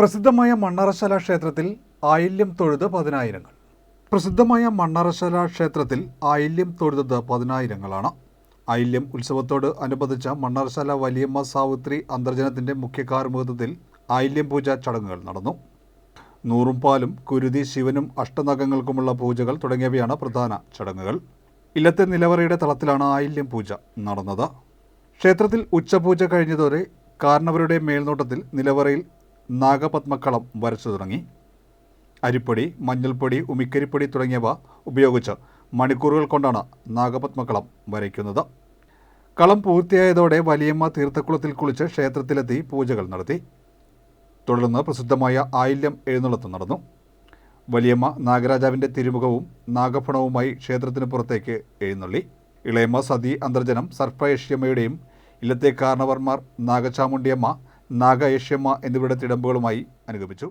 പ്രസിദ്ധമായ മണ്ണറശാല ക്ഷേത്രത്തിൽ ആയില്യം തൊഴുത് പതിനായിരങ്ങൾ. പ്രസിദ്ധമായ മണ്ണറശാല ക്ഷേത്രത്തിൽ ആയില്യം തൊഴുതത് പതിനായിരങ്ങളാണ്. ആയില്യം ഉത്സവത്തോട് അനുബന്ധിച്ച മണ്ണറശാല വലിയമ്മ സാവിത്രി അന്തർജനത്തിന്റെ മുഖ്യ കാർമുഖത്വത്തിൽ ആയില്യം പൂജ ചടങ്ങുകൾ നടന്നു. നൂറും പാലും കുരുതി ശിവനും അഷ്ടനഗങ്ങൾക്കുമുള്ള പൂജകൾ തുടങ്ങിയവയാണ് പ്രധാന ചടങ്ങുകൾ. ഇല്ലത്തെ നിലവറയുടെ തളത്തിലാണ് ആയില്യം പൂജ നടന്നത്. ക്ഷേത്രത്തിൽ ഉച്ചപൂജ കഴിഞ്ഞതോടെ കാരണവരുടെ മേൽനോട്ടത്തിൽ നിലവറയിൽ നാഗപത്മക്കളം വരച്ചു തുടങ്ങി. അരിപ്പൊടി മഞ്ഞൾപ്പൊടി ഉമിക്കരിപ്പൊടി തുടങ്ങിയവ ഉപയോഗിച്ച് മണിക്കൂറുകൾ കൊണ്ടാണ് നാഗപത്മക്കളം വരയ്ക്കുന്നത്. കളം പൂർത്തിയായതോടെ വലിയമ്മ തീർത്ഥക്കുളത്തിൽ കുളിച്ച് ക്ഷേത്രത്തിലെത്തി പൂജകൾ നടത്തി. തുടർന്ന് പ്രസിദ്ധമായ ആയില്യം എഴുന്നള്ളത്ത് നടന്നു. വലിയമ്മ നാഗരാജാവിന്റെ തിരുമുഖവും നാഗഫണവുമായി ക്ഷേത്രത്തിന് പുറത്തേക്ക് എഴുന്നള്ളി. ഇളയമ്മ സതി അന്തർജനം സർപ്പയേഷ്യമ്മയുടെയും ഇല്ലത്തെ കാരണവർമാർ നാഗചാമുണ്ടിയമ്മ നാഗയേഷ്യമ്മ എന്നിവരുടെ തിടമ്പുകളുമായി അനുഗമിച്ചു